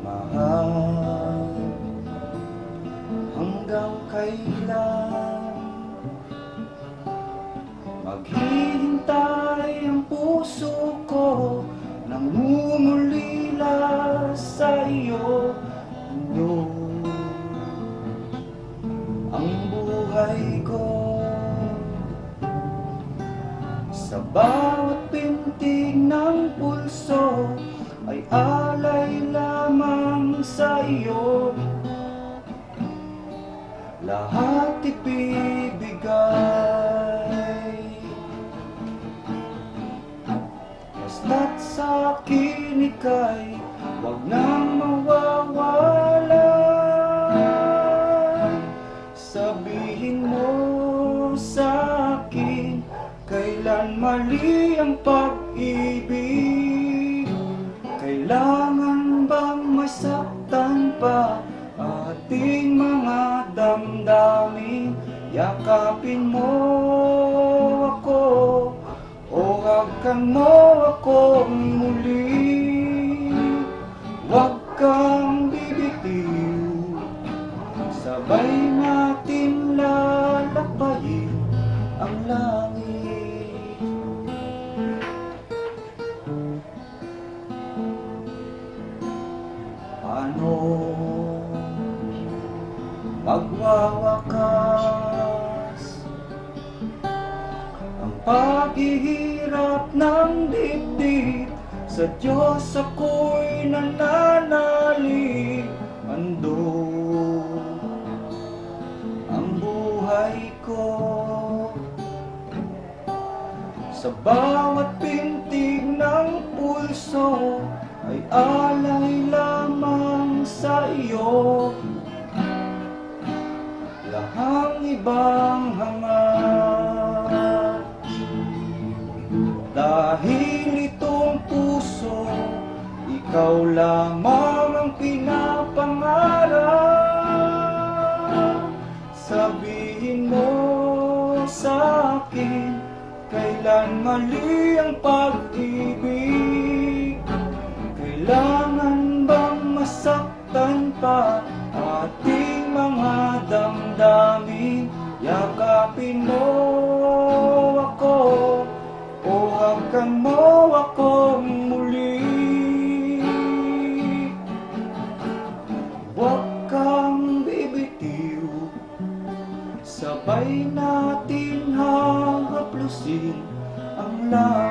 Mahal Hanggang kailan? Maghihintay puso ko Nangungulila sa iyo bawat pintig ng pulso Ay alay lamang sa iyo. Lahat ibibigay. Basta't sa akin ika'y Huwag nang mawawala. Sabihin mo sa Kailan mali ang pag-ibig? Kailangan bang masaktan pa Ating mga damdamin? Yakapin mo ako o hagan mo akong muli. Huwag kang bibitiw Sabay natin lalakbayin ang langit Paano magwawakas ang paghihirap ng dibdib. Sa Diyos ako'y nananalig Ando ang buhay ko. Sa bawat pintig ng pulso Ay alay lamang sa iyo Lahang ibang hangat. Dahil itong puso Ikaw lamang ang pinapangarap. Sabihin mo sa akin Kailan mali ang pag-ibig? Kailangan pa Ating mga damdamin. Yakapin mo ako O hagan mo akong muli. Huwag kang bibitiw Sabay natin hahaplusin ang langit